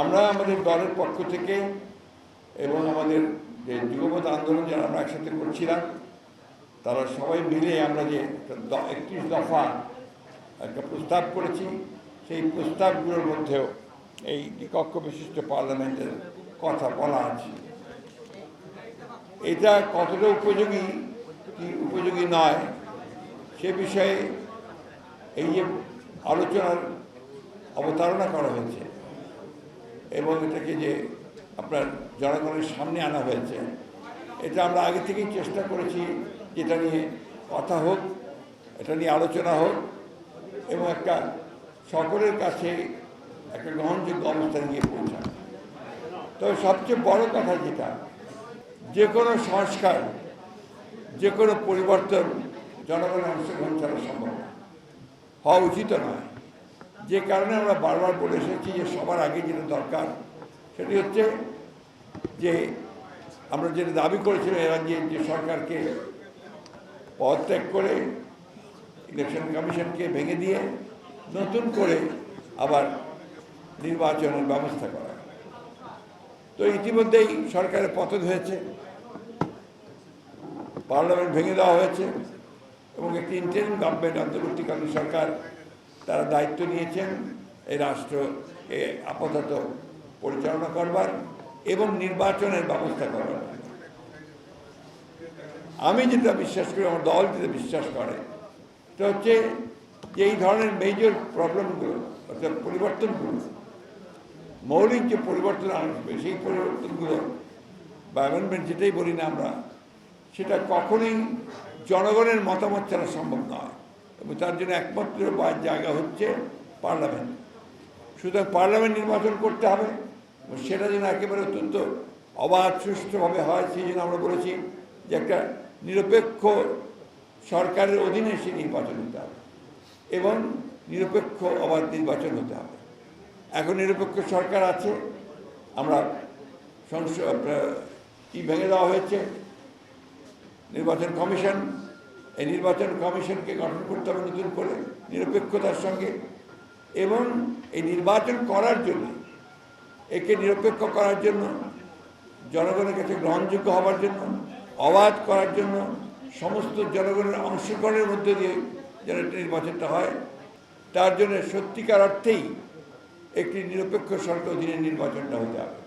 আমরা আমাদের দলের পক্ষ থেকে এবং আমাদের যে যুগপথ আন্দোলন যারা আমরা একসাথে করছিলাম, তারা সবাই মিলে আমরা যে একত্রিশ দফা একটা প্রস্তাব করেছি, সেই প্রস্তাবগুলোর মধ্যেও এই দ্বিকক্ষ বিশিষ্ট পার্লামেন্টের কথা বলা আছে। এটা কতটা উপযোগী, কি উপযোগী নয়, সে বিষয়ে এই যে আলোচনার অবতারণা করা হয়েছে। এবং এটাকে যে আপনার জনগণের সামনে আনা হয়েছে। এটা আমরা আগে থেকেই চেষ্টা করেছি যেটা নিয়ে কথা হোক, এটা নিয়ে আলোচনা হোক এবং একটা সকলের কাছে একটা গ্রহণযোগ্য অবস্থানে গিয়ে পৌঁছায় তবে সবচেয়ে বড় কথা যেটা, যে কোনো সংস্কার, যে কোনো পরিবর্তন জনগণের অংশগ্রহণ ছাড়া সম্ভব হওয়া উচিত নয়। যে কারণে আমরা বারবার বলে এসেছি যে সবার আগে যেটা দরকার সেটি হচ্ছে যে আমরা যেটা দাবি করেছিলাম এরা যে যে সরকারকে পদত্যাগ করে ইলেকশন কমিশনকে ভেঙে দিয়ে নতুন করে আবার নির্বাচনের ব্যবস্থা করা। তো ইতিমধ্যেই সরকারের পতন হয়েছে, পার্লামেন্ট ভেঙে দেওয়া হয়েছে এবং একটি ইন্টারিম গভর্নমেন্ট অন্তর্বর্তীকালীন সরকার তারা দায়িত্ব নিয়েছেন এই রাষ্ট্রকে আপাতত পরিচালনা করবার এবং নির্বাচনের ব্যবস্থা করবার। আমি যেটা বিশ্বাস করি, আমার দল যেটা বিশ্বাস করে, সেটা হচ্ছে যে এই ধরনের মেজর প্রবলেমগুলো অর্থাৎ পরিবর্তনগুলো, মৌলিক যে পরিবর্তন আসবে সেই পরিবর্তনগুলো বা অ্যামেন্ডমেন্ট যেটাই বলি না আমরা, সেটা কখনোই জনগণের মতামত ছাড়া সম্ভব নয়। এবং তার জন্য একমাত্র জায়গা হচ্ছে পার্লামেন্ট। সুতরাং পার্লামেন্ট নির্বাচন করতে হবে সেটা যেন একেবারে অত্যন্ত অবাধ সুষ্ঠুভাবে হয়, সেই জন্য আমরা বলেছি যে একটা নিরপেক্ষ সরকারের অধীনে সে নির্বাচন হতে হবে এবং নিরপেক্ষ অবাধ নির্বাচন হতে হবে। এখন নিরপেক্ষ সরকার আছে, আমরা আপনার কি ভেঙে দেওয়া হয়েছে, নির্বাচন কমিশন এই নির্বাচন কমিশনকে গঠন করতে হবে নতুন করে, নিরপেক্ষতার সঙ্গে। এবং এই নির্বাচন করার জন্য, একে নিরপেক্ষ করার জন্য, জনগণের কাছে গ্রহণযোগ্য হওয়ার জন্য, অবাধ করার জন্য, সমস্ত জনগণের অংশগ্রহণের মধ্যে দিয়ে যেন একটা নির্বাচনটা হয়, তার জন্য সত্যিকার অর্থেই একটি নিরপেক্ষ সরকার অধীনে নির্বাচনটা হতে হবে।